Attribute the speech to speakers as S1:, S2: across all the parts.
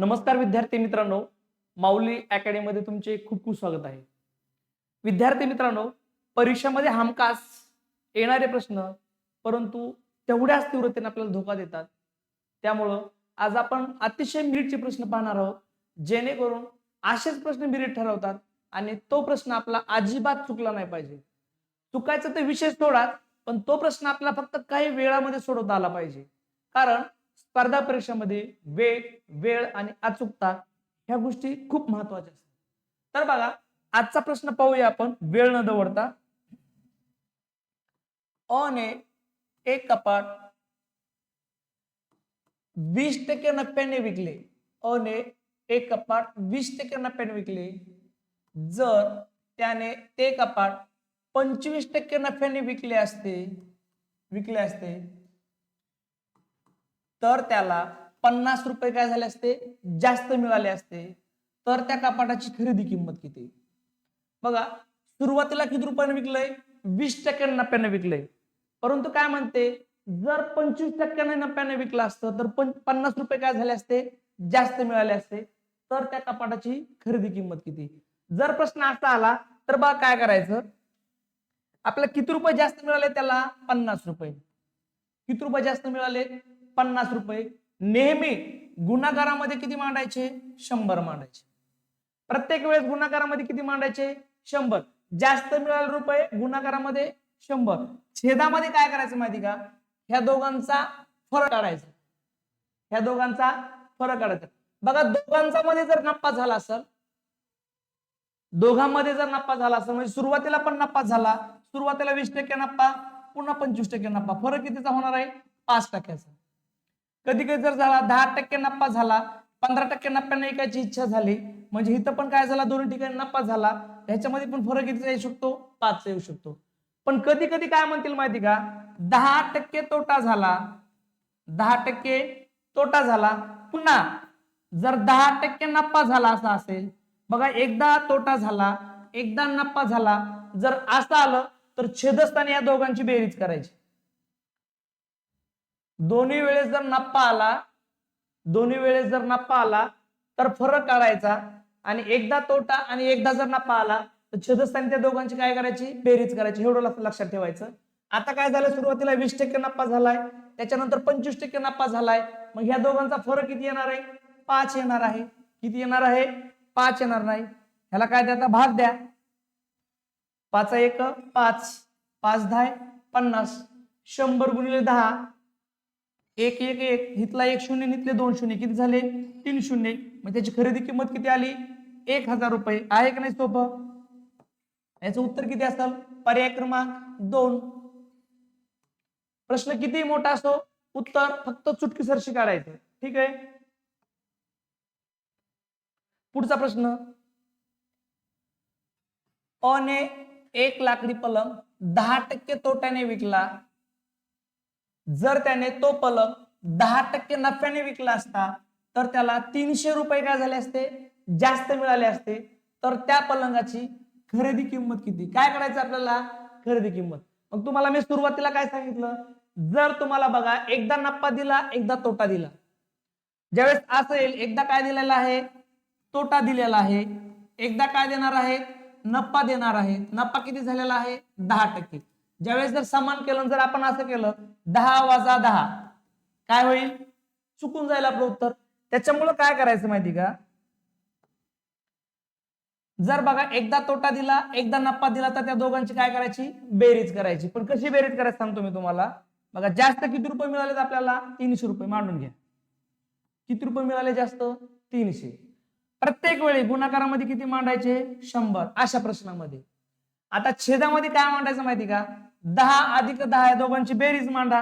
S1: नमस्कार विद्यार्थी मित्रांनो माऊली अकॅडमीमध्ये तुमचे खूप खूप स्वागत आहे. विद्यार्थी मित्रांनो परीक्षेमध्ये हमखास येणारे प्रश्न परंतु तेवढ्याच तीव्रतेने आपल्याला धोका देतात. त्यामुळं आज आपण अतिशय मिनिटचे प्रश्न पाहणार आहोत जेणेकरून असेच प्रश्न मिनिट ठरवतात आणि तो प्रश्न आपला अजिबात चुकला नाही पाहिजे. चुकायचं तर विशेष सोडाच पण तो प्रश्न आपल्याला फक्त काही वेळामध्ये सोडवता आला पाहिजे. कारण स्पर्धा परीक्षेमध्ये वेग वेळ आणि अचूकता ह्या गोष्टी खूप महत्त्वाच्या असतात. तर बघा आजचा प्रश्न पाहूया आपण. वेळ न दवडता. अने एक कपाट वीस टक्के नफ्याने विकले. अने एक कपाट वीस टक्के नफ्याने विकले. जर त्याने ते कपाट पंचवीस टक्के नफ्याने विकले असते विकले असते तर त्याला पन्नास रुपये काय झाले असते? जास्त मिळाले असते. तर त्या कपाटाची खरेदी किंमत किती? बघा सुरुवातीला किती रुपयाने विकलंय? वीस टक्क्याने नफ्याने विकलंय. परंतु काय म्हणते? जर पंचवीस टक्क्याने नफ्याने विकलं असतं तर पन्नास रुपये काय झाले असते? जास्त मिळाले असते. तर त्या कपाटाची खरेदी किंमत किती? जर प्रश्न असा आला तर बा काय करायचं? आपल्याला किती रुपये जास्त मिळाले? त्याला पन्नास रुपये. किती रुपये जास्त मिळाले? पन्नास रुपये. नेहमी गुन्हागारामध्ये किती मांडायचे? शंभर मांडायचे. प्रत्येक वेळेस गुन्हागारामध्ये किती मांडायचे? शंभर. जास्त मिळाले रुपये गुन्हागारामध्ये शंभर. छेदामध्ये काय करायचं माहिती का? ह्या दोघांचा फरक काढायचा. ह्या दोघांचा फरक काढायचा. बघा दोघांचा मध्ये जर नफा झाला असेल दोघांमध्ये जर नफा झाला असेल म्हणजे सुरुवातीला पण नफा झाला सुरुवातीला वीस टक्के नफा पुन्हा पंचवीस टक्के नफा. फरक कितीचा होणार आहे? पाच टक्क्याचा. कधी कधी जर झाला दहा टक्के नफा झाला पंधरा टक्के नफ्याने ऐकायची इच्छा झाली म्हणजे इथं पण काय झाला दोन्ही ठिकाणी नफा झाला ह्याच्यामध्ये पण फरक किती येऊ शकतो पाच येऊ शकतो. पण कधी कधी काय म्हणतील माहिती का? दहा टक्के तोटा झाला दहा टक्के तोटा झाला. पुन्हा जर दहा टक्के नफा झाला असा असेल बघा एकदा तोटा झाला एकदा नफा झाला जर असं आलं तर छेदस्थानी या दोघांची बेरीज करायची. दोन्ही वेळेस जर नफा आला दोन्ही वेळेस जर नफा आला तर फरक काढायचा. आणि एकदा तोटा आणि एकदा जर नफा आला तर छेदस्थानी त्या दोघांची काय करायची? बेरीज करायची. एवढं लक्षात ठेवायचं. आता काय झालं? सुरुवातीला वीस टक्के नफा झालाय. त्याच्यानंतर पंचवीस टक्के नफा झालाय. मग ह्या दोघांचा फरक किती येणार आहे? पाच येणार आहे. किती येणार आहे? पाच येणार नाही. ह्याला काय द्या? भाग द्या. पाच एक पाच. पाच दहा पन्नास. शंभर गुणिले दहा. एक एक एक. हितला एक शून्य हितले दोन शून्य. किती झाले? तीन शून्य. मग त्याची खरेदी किंमत किती आली? एक हजार रुपये. आहे का नाही सोपं? याचं उत्तर किती असेल? पर्याय क्रमांक दोन. प्रश्न किती मोठा असो उत्तर फक्त चुटकीसरशी काढायचं. ठीक आहे? पुढचा प्रश्न. अने एक लाकडी पलंग दहा टक्के तोट्याने विकला. जर त्याने तो पलंग दहा टक्के नफ्याने विकला असता तर त्याला तीनशे रुपये काय झाले असते? जास्त मिळाले असते. तर त्या पलंगाची खरेदी किंमत किती? काय करायचं आपल्याला? खरेदी किंमत. मग तुम्हाला मी सुरुवातीला काय सांगितलं? जर तुम्हाला बघा एकदा नफा दिला एकदा तोटा दिला. ज्यावेळेस असेल एकदा काय दिलेला आहे? तोटा दिलेला आहे. एकदा काय देणार आहे? नफा देणार आहे. नफा किती झालेला आहे? दहा टक्के. ज्यावेळेस जर समान केलं जर आपण असं केलं दहा वाजा दहा काय होईल? चुकून जाईल आपलं उत्तर. त्याच्यामुळं काय करायचं माहिती का? जर बघा एकदा तोटा दिला एकदा नफा दिला तर त्या दोघांची काय करायची? बेरीज करायची. पण कशी बेरीज करायची सांगतो मी तुम्हाला. बघा जास्त किती रुपये मिळाले आपल्याला? तीनशे रुपये. मांडून घ्या. किती रुपये मिळाले जास्त? तीनशे. प्रत्येक वेळी गुणाकारामध्ये किती मांडायचे? शंभर. अशा प्रश्नामध्ये. आता छेदामध्ये काय मांडायचं माहिती का? दहा अधिक दहा या दोघांची बेरीज मांडा.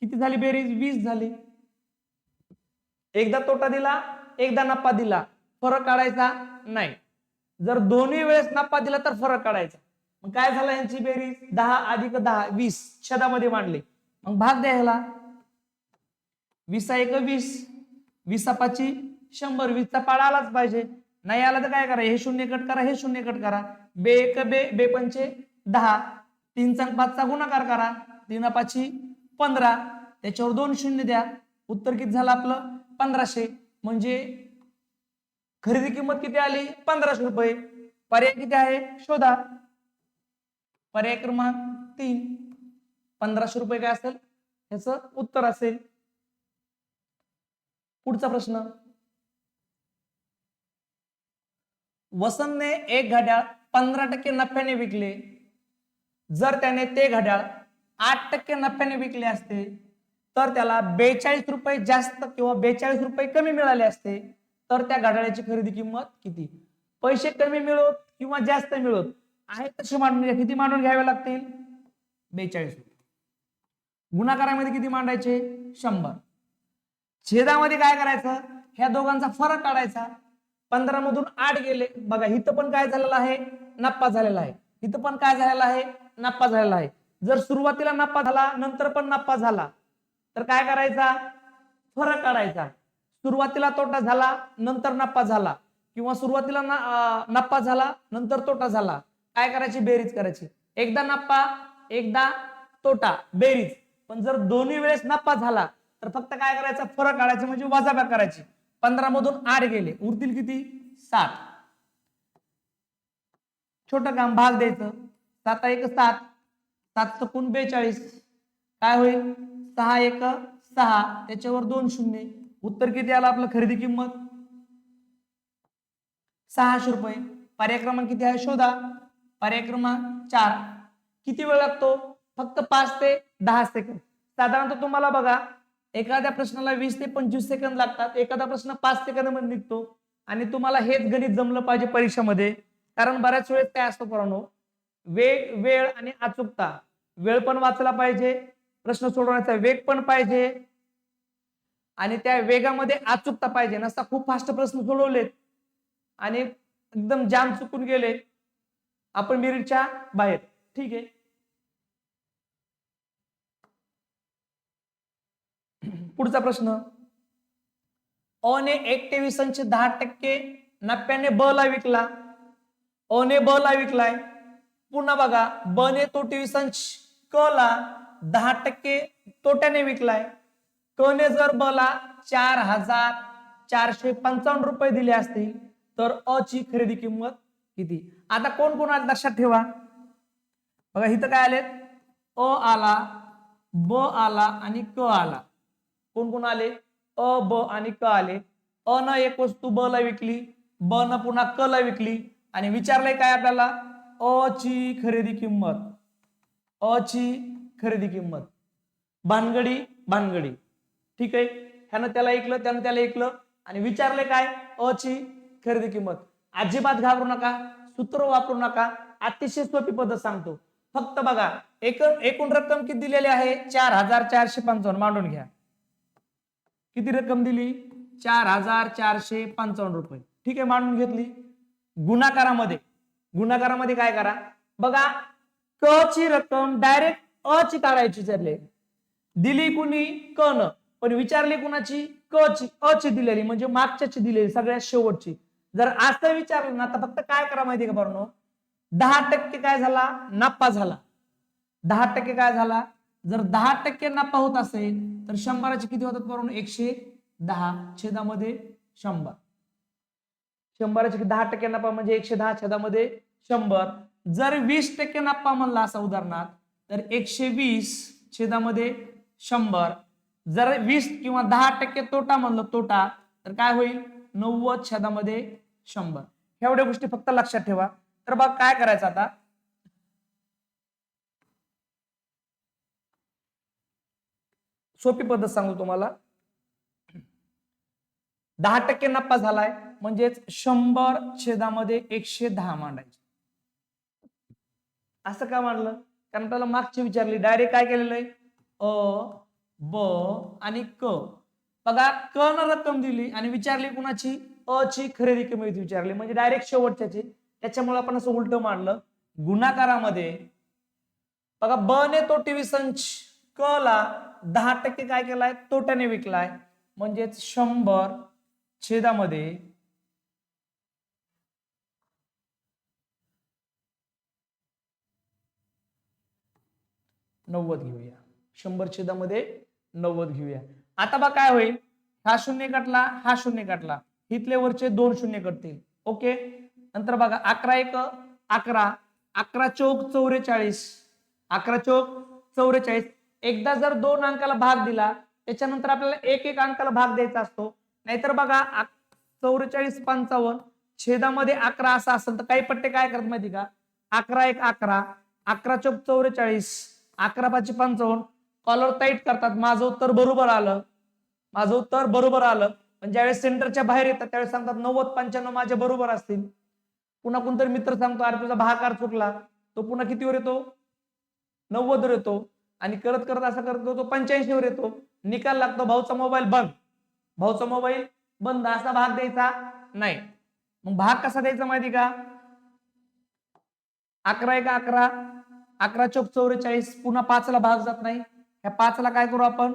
S1: किती झाली बेरीज? वीस झाली. एकदा तोटा दिला एकदा नफा दिला. फरक काढायचा नाही. जर दोन्ही वेळेस नफा दिला तर फरक काढायचा. मग काय झालं यांची बेरीज? दहा अधिक दहा वीस. छदामध्ये मांडले. मग भाग द्यायला ह्याला. वीसा एक वीस? वीसा पाची शंभर. वीसचा पाडा आलाच पाहिजे. नाही आला तर काय करा? हे शून्य कट करा हे शून्य कट करा. बे एक बे बे पंचे दहा. तीनचा आणि पाचचा गुणाकार करा. तीन पाची पंधरा. त्याच्यावर दोन शून्य द्या. उत्तर किती झालं आपलं? पंधराशे. म्हणजे खरेदी किंमत किती आली? पंधराशे रुपये. पर्याय किती आहे? शोधा. पर्याय क्रमांक तीन. पंधराशे रुपये काय असेल? याच उत्तर असेल. पुढचा प्रश्न. वसंतने एक घड्याळ पंधरा टक्के नफ्याने विकले. जर त्याने ते घड्याळ आठ टक्के नफ्याने विकले असते तर त्याला बेचाळीस रुपये जास्त किंवा बेचाळीस रुपये कमी मिळाले असते तर त्या घड्याळाची खरेदी किंमत किती? पैसे कमी मिळवत किंवा जास्त मिळवत? आहे तसे मांडून म्हणजे किती मांडून घ्यावे लागतील? बेचाळीस रुपये. गुणाकारामध्ये किती मांडायचे? शंभर. छेदामध्ये काय करायचं? ह्या दोघांचा फरक काढायचा. पंधरा मधून आठ गेले. बघा इथं पण काय झालेलं आहे? नप्पा झालेला आहे. इथं पण काय झालेलं आहे? नफा झालेला आहे. जर सुरुवातीला नफा झाला नंतर पण नफा झाला तर काय करायचा? फरक काढायचा. सुरुवातीला तोटा झाला नंतर नफा झाला. किंवा सुरुवातीला नफा झाला नंतर तोटा झाला. काय करायची? बेरीज करायची. एकदा नफा एकदा तोटा बेरीज. पण जर दोन्ही वेळेस नफा झाला तर फक्त काय करायचं? फरक काढायचं म्हणजे वाजाबा करायची. पंधरा मधून आठ गेले. उरतील किती? सात. छोटं काम भाग द्यायचं. सात एक सात सात सकून बेचाळीस. काय होईल? सहा एक सहा. त्याच्यावर दोन शून्य. उत्तर किती आलं आपलं खरेदी किंमत? सहाशे रुपये. पर्याय क्रमांक किती आहे? शोधा. पर्याय क्रमांक चार. किती वेळ लागतो? फक्त पाच ते दहा सेकंद. साधारणतः तुम्हाला बघा एखाद्या प्रश्नाला वीस ते पंचवीस सेकंद लागतात. एखादा प्रश्न पाच सेकंदमध्ये निघतो. आणि तुम्हाला हेच गणित जमलं पाहिजे परीक्षेमध्ये. कारण बऱ्याच वेळेस काय असतो पोरांनो वेग वेळ आणि अचूकता. वेळ पण वाचला पाहिजे प्रश्न सोडवण्याचा वेग पण पाहिजे आणि त्या वेगामध्ये अचूकता पाहिजे. नसता खूप फास्ट प्रश्न सोडवलेत आणि एकदम जाम चुकून गेले. आपण मिरिटच्या बाहेर. ठीक आहे. पुढचा प्रश्न. अ एकटेवीस एक दहा टक्के नप्याने ब ला विकला. ओने ब ला विकलाय. पुन्हा बघा ब ने तो तेविसांश क ला दहा टक्के तोट्याने विकलाय. क ने जर ब ला चार हजार चारशे पंचावन्न रुपये दिले असतील तर अ ची खरेदी किंमत किती? आता कोण कोण आले लक्षात ठेवा. बघा इथं काय आलेत? अ आला ब आला आणि क आला. कोण कोण आले? अ ब आणि क आले. अ न एक वस्तू ब ला विकली. ब न पुन्हा क ला विकली. आणि विचारलंय काय आपल्याला? अ ची खरेदी किंमत. अ ची खरेदी किंमत. भानगडी भानगडी. ठीक आहे? ह्यानं त्याला ऐकलं त्यानं त्याला ऐकलं. आणि विचारले काय? अ ची खरेदी किंमत. अजिबात घाबरू नका. सूत्र वापरू नका. अतिशय सोपी पद्धत सांगतो. फक्त बघा एक एकूण रक्कम किती दिलेली आहे? चार हजार चारशे पंचावन्न. मांडून घ्या. किती रक्कम दिली? चार हजार चारशे पंचावन्न रुपये. ठीक आहे? मांडून घेतली. गुणाकारामध्ये. गुणाकारामध्ये काय करा? बघा क ची रक्कम डायरेक्ट अ ची काढायची विचारले दिली कुणी? क न. पण विचारली कुणाची? क ची अ ची दिलेली म्हणजे मागच्याची दिलेली सगळ्यात शेवटची. जर असं विचारलं ना तर फक्त काय करा माहितीये का बरं दहा टक्के काय झाला? नफा झाला. दहा टक्के काय झाला? जर दहा टक्के नफा होत असेल तर शंभराचे किती होतात बरोबर एकशे दहा छेदामध्ये शंभर. शंभराचे दहा टक्के नफा म्हणजे एकशे दहा छेदामध्ये शंभर. जर वीस टक्के नफा म्हणला असा उदाहरणार्थ तर एकशे वीस छेदामध्ये शंभर. जर वीस किंवा दहा टक्के तोटा म्हणलं तोटा तर काय होईल? नव्वद छेदामध्ये शंभर. एवढ्या गोष्टी फक्त लक्षात ठेवा. तर बघ काय करायचं आता? सोपी पद्धत सांगू तुम्हाला. दहा टक्के नफा झालाय म्हणजेच शंभर छेदामध्ये एकशे दहा मांडायचे. असं का मांडलं? कारण त्याला मागची विचारली. डायरेक्ट काय केलेलं आहे? अ ब आणि क. बघा क न रक्कम दिली आणि विचारली कुणाची? अ ची खरेदी किंमत विचारली. म्हणजे डायरेक्ट शेवटच्याची. त्याच्यामुळे आपण असं उलट मांडलं. गुणाकारामध्ये बघा ब ने तो टीव्ही संच क ला दहा टक्के काय केलाय? तोट्याने विकलाय. म्हणजेच शंभर छेदामध्ये नव्वद घेऊया. शंभर छेदामध्ये नव्वद घेऊया. आता बा काय होईल? हा शून्य कटला हा शून्य कटला. इथले वरचे दोन शून्य कटतील. ओके? नंतर बघा अकरा एक अकरा. अकरा चौक चौवेचाळीस अकरा चौक चौवेचाळीस एकदा जर दोन अंकाला भाग दिला त्याच्यानंतर आपल्याला एक एक अंकाला भाग द्यायचा असतो. नाहीतर बघा चौवेचाळीस पंचावन्न छेदामध्ये अकरा असा असेल तर काही पट्टे काय करत माहिती का? अकरा एक अकरा. अकरा चौक चौवेचाळीस अकरा पाचशे पंचावन्न. कॉलर टाईट करतात. माझं उत्तर बरोबर आलं. माझं उत्तर बरोबर आलं. पण ज्यावेळेस सेंटरच्या बाहेर येतात त्यावेळेस सांगतात नव्वद पंच्याण्णव माझे बरोबर असतील. पुन्हा कोणतरी मित्र सांगतो अरे तुझा भाकार चुकला. तो पुन्हा कितीवर येतो? नव्वदवर येतो. आणि करत करत असं करत तो पंच्याऐंशीवर येतो. निकाल लागतो. भाऊचा मोबाईल बंद. भाऊचा मोबाईल बंद. असा भाग द्यायचा नाही. मग भाग कसा द्यायचा माहिती का? अकरा एक अकरा. अकरा चौक चौवेचाळीस पुन्हा पाचला भाग जात नाही. ह्या पाचला काय करू आपण?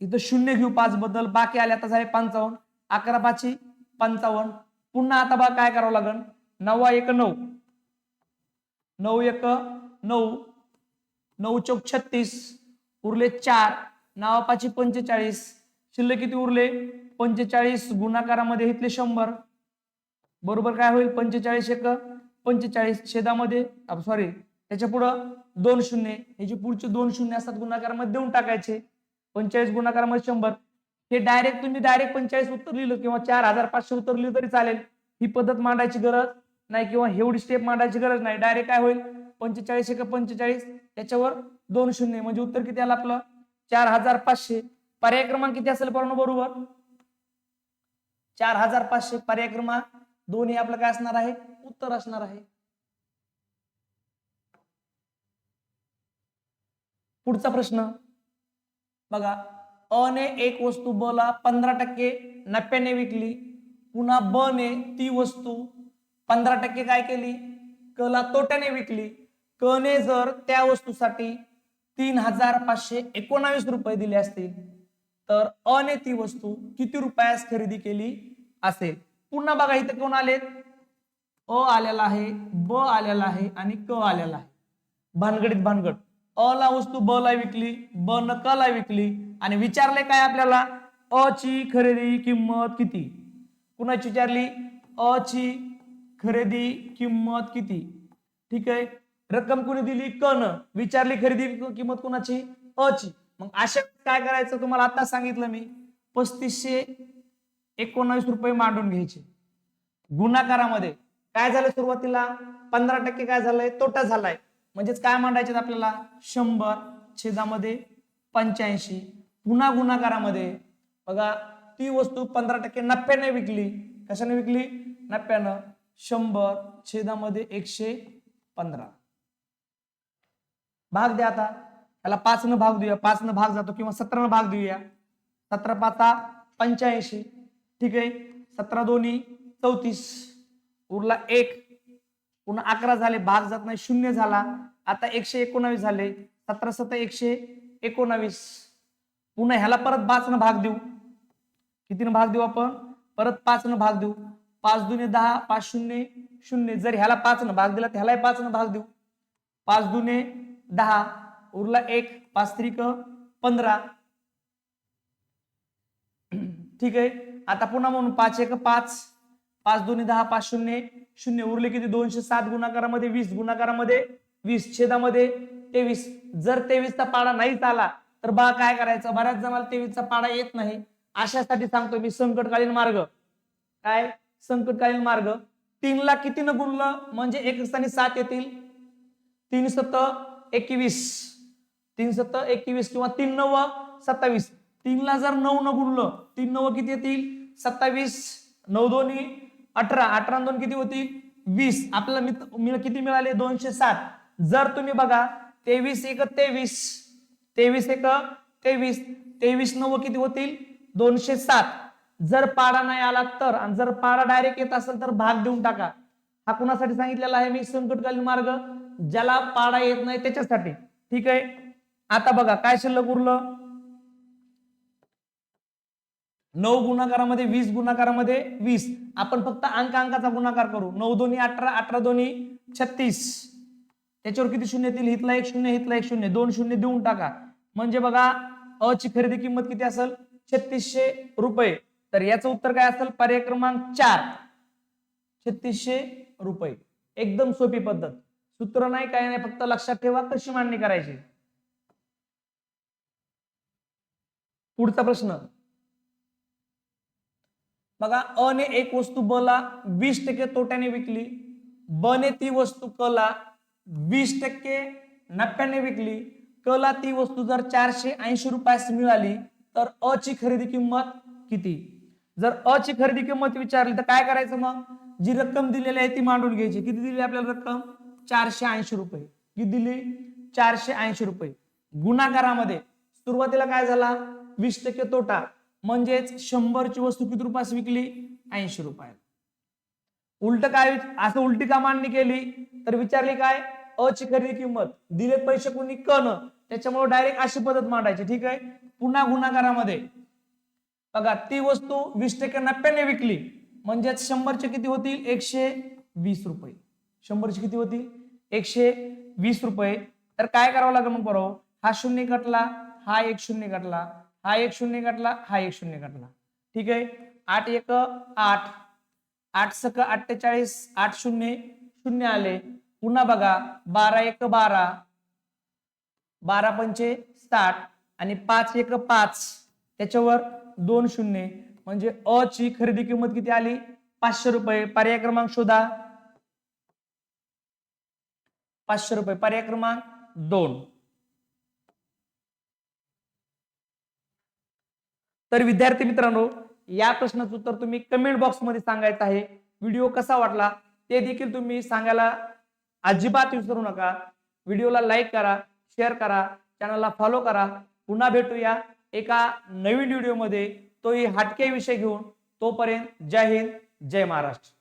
S1: इथं शून्य घेऊ पाच बद्दल बाकी आले आता झाले पंचावन्न. अकरा पाचशे पंचावन्न. पुन्हा आता बघा काय करावं लागेल नवा एक नऊ. नऊ एक नऊ. नऊ चौक छत्तीस. उरले चार. नावा पाचशे पंचेचाळीस. शिल्लक किती उरले? पंचेचाळीस. गुणाकारामध्ये इथले शंभर. बरोबर काय होईल? पंचेचाळीस एक. पंचेचाळीस. छेदामध्ये सॉरी त्याच्या पुढं दोन शून्य. हे जे पुढचे दोन शून्य असतात गुणाकारामध्ये देऊन टाकायचे. पंचेचाळीस गुणाकारामध्ये शंभर. हे डायरेक्ट तुम्ही डायरेक्ट पंचेचाळीस उत्तर लिहिलं किंवा चार हजार पाचशे उत्तर लिहिलं तरी चालेल. ही पद्धत मांडायची गरज नाही किंवा एवढी स्टेप मांडायची गरज नाही. डायरेक्ट काय होईल? पंचेचाळीस एक पंचेचाळीस. त्याच्यावर दोन शून्य. म्हणजे उत्तर किती आलं आपलं? चार हजार पाचशे. पर्याय क्रमांक किती असेल पण बरोबर. चार हजार पाचशे. पर्याय क्रमांक दोन्ही आपलं काय असणार आहे? उत्तर असणार आहे. पुढचा प्रश्न. बघा अ ने एक वस्तू ब ला पंधरा टक्के नफ्याने विकली. पुन्हा ब ने ती वस्तू पंधरा टक्के काय केली? क ला तोट्याने विकली. क ने जर त्या वस्तूसाठी तीन हजार पाचशे एकोणावीस रुपये दिले असतील तर अ ने ती वस्तू किती रुपयास खरेदी केली असेल? पुन्हा बघा इथे कोण आलेत? अ आलेला आहे ब आलेला आहे आणि क आलेला आहे. भानगडीत भानगड. अ ला वस्तू ब ला विकली ब न क ला विकली. आणि विचारले काय आपल्याला? अ ची खरेदी किंमत किती? कुणाची विचारली? अ ची खरेदी किंमत किती? ठीक आहे. रक्कम कुणी दिली? क न. विचारली खरेदी किंमत कुणाची? अ ची. मग अशा काय करायचं? तुम्हाला आता सांगितलं मी. पस्तीसशे एकोणावीस रुपये मांडून घ्यायचे. गुणाकारामध्ये काय झालं सुरुवातीला? पंधरा टक्के काय झालंय? तोटा झालाय. म्हणजेच काय मांडायचे आपल्याला? शंभर छेदामध्ये पंच्याऐंशी पुन्हा गुणाकारामध्ये. बघा ती वस्तू पंधरा टक्के नफ्याने विकली. कशाने विकली? नफ्यानं. शंभर छेदामध्ये एकशे पंधरा. भाग द्या आता. त्याला पाच न भाग देऊया. पाच न भाग जातो किंवा सतरा न भाग देऊया. सतरा पाचा पंच्याऐंशी. ठीक आहे? सतरा दोन्ही चौतीस. उरला एक. पुन्हा अकरा झाले भाग जात नाही शून्य झाला. आता एकशे एकोणावीस झाले. सतरा सतरा एकशे एकोणावीस. पुन्हा ह्याला परत पाच न भाग देऊ. कितीनं भाग देऊ आपण? परत पाच न भाग देऊ. पाच दुने दहा पाच शून्य शून्य. जर ह्याला पाच न भाग दिला तर ह्यालाही पाच न भाग देऊ. पाच दुने दहा उरला एक पाच त्रिक पंधरा. ठीक आहे? आता पुन्हा म्हणून पाच एक पाच. पाच दोन्ही दहा पाच शून्य शून्य उरले किती दोनशे सात गुणाकारामध्ये वीस गुणाकारामध्ये वीस छेदामध्ये तेवीस. जर तेवीसचा पाडा नाहीच आला तर बा काय करायचं? बऱ्याच जणाला तेवीसचा पाडा येत नाही. अशासाठी सांगतो मी संकटकालीन मार्ग. काय? संकटकालीन मार्ग. तीनला किती न गुणलं? म्हणजे एक स्थानी सात येतील. तीन सत्त एकवीस. तीन सत्त एकवीस किंवा तीन नव सत्तावीस. तीनला जर नऊ न गुणलं तीन नव किती येतील? सत्तावीस. नऊ दोन्ही. अठरा अठरा दोन किती होतील वीस. आपल्याला मित्र किती मिळाले? दोनशे सात. जर तुम्ही बघा तेवीस एक तेवीस. तेवीस एक तेवीस. तेवीस नव किती होतील? दोनशे सात. जर पाडा नाही आला तर आणि जर पाडा डायरेक्ट येत असेल तर भाग देऊन टाका. हा कुणासाठी सांगितलेला आहे? मी संकटकालीन मार्ग. ज्याला पाडा येत नाही त्याच्यासाठी. ठीक आहे? आता बघा काय शिल्लक उरलं? नऊ गुणाकारामध्ये वीस गुणाकारामध्ये वीस. आपण फक्त अंक अंकाचा गुणाकार करू. नऊ दोन्ही अठरा अठरा दोन्ही छत्तीस. त्याच्यावर किती शून्य येतील? हितला एक शून्य हितला एक शून्य. दोन शून्य देऊन टाका. म्हणजे बघा अ ची खरेदी किंमत किती असेल? छत्तीसशे रुपये. तर याचं उत्तर काय असेल? पर्याय क्रमांक चार. छत्तीसशे रुपये. एकदम सोपी पद्धत. सूत्र नाही काय नाही. फक्त लक्षात ठेवा कशी मांडणी करायची? पुढचा प्रश्न. बघा अ ने एक वस्तू ब ला वीस टक्के तोट्याने विकली. ब ने ती वस्तू क ला वीस टक्के नफ्याने विकली. क ला ती वस्तू जर चारशे ऐंशी रुपयास मिळाली तर अ ची खरेदी किंमत किती? जर अ ची खरेदी किंमत विचारली तर काय करायचं मग? जी रक्कम दिलेली आहे ती मांडून घ्यायची. किती दिली आपल्याला रक्कम? चारशे ऐंशी रुपये. किती दिली? चारशे ऐंशी रुपये. गुणाकारामध्ये सुरुवातीला काय झाला? वीस टक्के तोटा. म्हणजेच शंभरची वस्तू किती रुपयास विकली? ऐंशी रुपयाला उलट काय असं उलटी का मांडणी केली? तर विचारली काय? अ खरेदी किंमत. दिले पैसे कोणी कण? त्याच्यामुळे डायरेक्ट अशी पद्धत मांडायची. ठीक आहे? पुन्हा गुन्हागारामध्ये. बघा ती वस्तू वीस टक्के नप्याने विकली. म्हणजेच शंभरचे किती होतील? एकशे वीस रुपये. शंभरचे किती होतील? एकशे वीस रुपये. तर काय करावं लागेल मग बरोबर हा शून्य कटला हा एक शून्य घटला. हा एक शून्य कटला हा एक शून्य कटला ठीक आहे? आठ एक आठ. आठ सक अठ्ठेचाळीस आठ शून्य शून्य आले. पुन्हा बघा बारा एक बारा. बारा पंचे साठ आणि पाच एक पाच. त्याच्यावर दोन शून्य. म्हणजे अ ची खरेदी किंमत किती आली? पाचशे रुपये. पर्याय क्रमांक शोधा. पाचशे रुपये. पर्याय क्रमांक दोन. तर विद्यार्थी मित्रांनो या प्रश्नाचं उत्तर तुम्ही कमेंट बॉक्समध्ये सांगायचं आहे. व्हिडिओ कसा वाटला ते देखील तुम्ही सांगायला अजिबात विसरू नका. व्हिडिओला लाईक करा शेअर करा चॅनलला फॉलो करा. पुन्हा भेटूया एका नवीन व्हिडिओमध्ये तोही हटके विषय घेऊन. तोपर्यंत जय हिंद जय महाराष्ट्र.